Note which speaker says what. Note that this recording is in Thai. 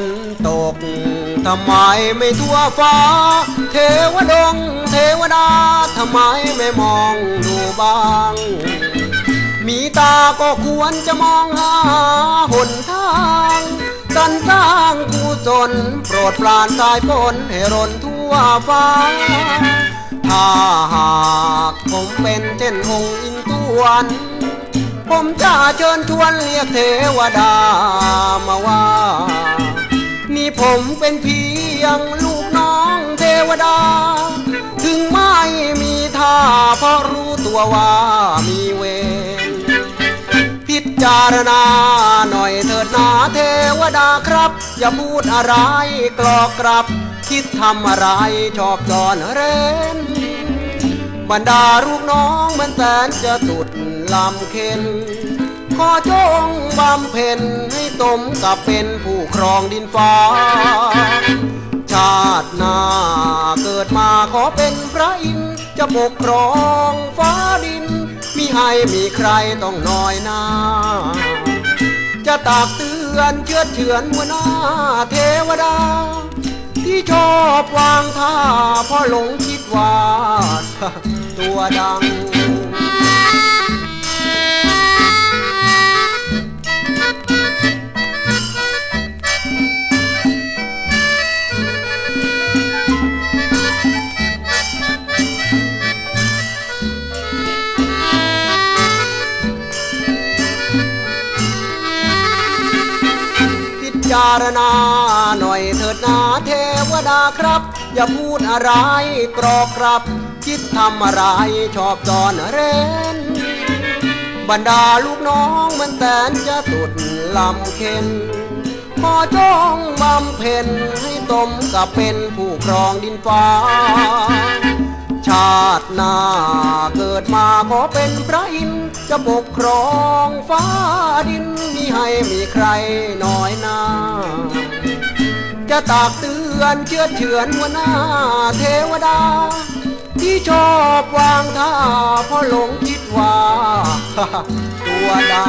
Speaker 1: นตกทำไมไม่ทั่วฟ้า เทวดง เทวดาทำไมไม่มองดูบ้าง มีตาก็ควรจะมองหาหนทางกันสร้างกุศลโปรดปรานสายฝนให้รนทั่วฟ้า ถ้าหากผมเป็นเช่นหงส์อินทวนผมจะเชิญชวนเรียกเทวดามาว่า ผมเป็นเพียงลูกน้องเทวดา ถึงไม่มีท่าเพราะรู้ตัวว่ามีเวรพิจารณาหน่อยเถิดนาเทวดาครับ อย่าพูดอะไรกรอกกลับ คิดทำอะไรชอบจอนเร้นบรรดาลูกน้องมันแสนจะสุดลำเค็นขอจงบำเพ็ญให้ตมกับเป็นผู้ครองดินฟ้า ชาติหน้าเกิดมาขอเป็นพระอินทร์จะปกครองฟ้าดินมิให้มีใครต้องน้อยหน้า จะตากเตือนเชื่อดเฉือนหัวหน้าเทวดา ที่ชอบวางท่าเพราะหลงคิดว่าตัวดัง จารณาหน่อยเถิดนาเทวดาครับ อย่าพูดอะไรกรอกครับ คิดทำอะไรชอบจอนเร้นบรรดาลูกน้องมันแสนจะสุดลำเค็นขอจ้องบำเพ็ญให้ตมกับเป็นผู้ครองดินฟ้า ชาติหน้าเกิดมาขอเป็นพระอินทร์จะปกครองฟ้าดินมิให้มีใครน้อย จะตากเตือนเชื้อเฉือนหัวหน้าเทวดา ที่ชอบวางท่าเพราะหลงคิดว่าตัวดา